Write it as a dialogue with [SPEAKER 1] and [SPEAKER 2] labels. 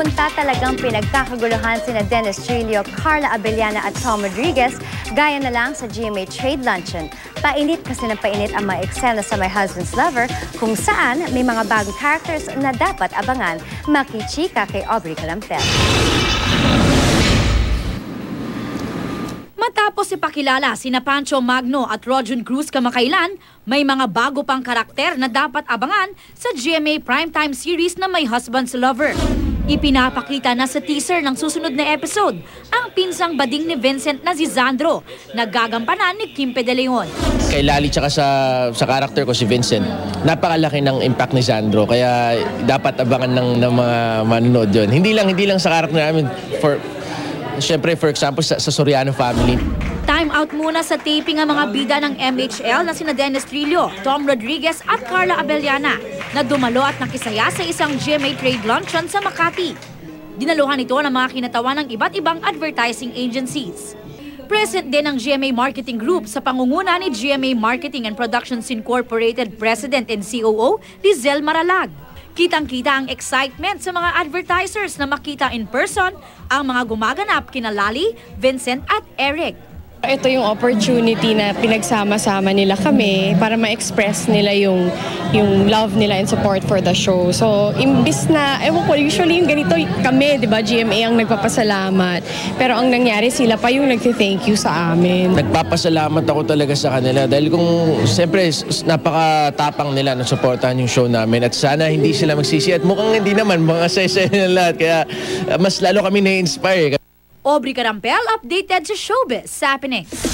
[SPEAKER 1] punta talagang pinagkakaguluhan sina Dennis Trillo, Carla Abellana at Tom Rodriguez gaya na lang sa GMA Trade Luncheon. Painit kasi ng painit ang mga eksena sa My Husband's Lover kung saan may mga bagong characters na dapat abangan. Makichika kay Aubrey Calampel.
[SPEAKER 2] Matapos ipakilala sina Pancho Magno at Rojan Cruz kamakailan, may mga bago pang karakter na dapat abangan sa GMA Primetime series na My Husband's Lover. Ipinapakita na sa teaser ng susunod na episode ang pinsang bading ni Vincent na si Zandro na gagampanan ni Kimpe De Leon.
[SPEAKER 3] kay Lali tsaka sa sa character ko si Vincent. Napakalaki ng impact ni Sandro kaya dapat abangan ng, ng mga manonood yun. Hindi lang hindi lang sa character namin for Siyempre, for example, sa, sa Soriano family.
[SPEAKER 2] Time out muna sa taping ang mga bida ng MHL na sina Dennis Trillo, Tom Rodriguez at Carla Abellana na dumalo at nakisaya sa isang GMA Trade Luncheon sa Makati. Dinaluhan ito ng mga kinatawan ng iba't ibang advertising agencies. Present din ang GMA Marketing Group sa pangunguna ni GMA Marketing and Productions Incorporated President and COO Lizelle Maralag. Kitang-kita ang excitement sa mga advertisers na makita in person ang mga gumaganap kina Lali, Vincent at Eric.
[SPEAKER 4] Ito yung opportunity na pinagsama-sama nila kami para ma-express nila yung yung love nila and support for the show. So, imbis na, ewan ko, usually yung ganito kami, di ba, GMA ang nagpapasalamat. Pero ang nangyari, sila pa yung nag-thank you sa amin.
[SPEAKER 3] Nagpapasalamat ako talaga sa kanila dahil kung siyempre napakatapang nila na supportahan yung show namin at sana hindi sila magsisi at mukhang hindi naman mga sese na lahat kaya mas lalo kami na-inspire.
[SPEAKER 2] Aubrey Carampel updated sa showbiz happenings.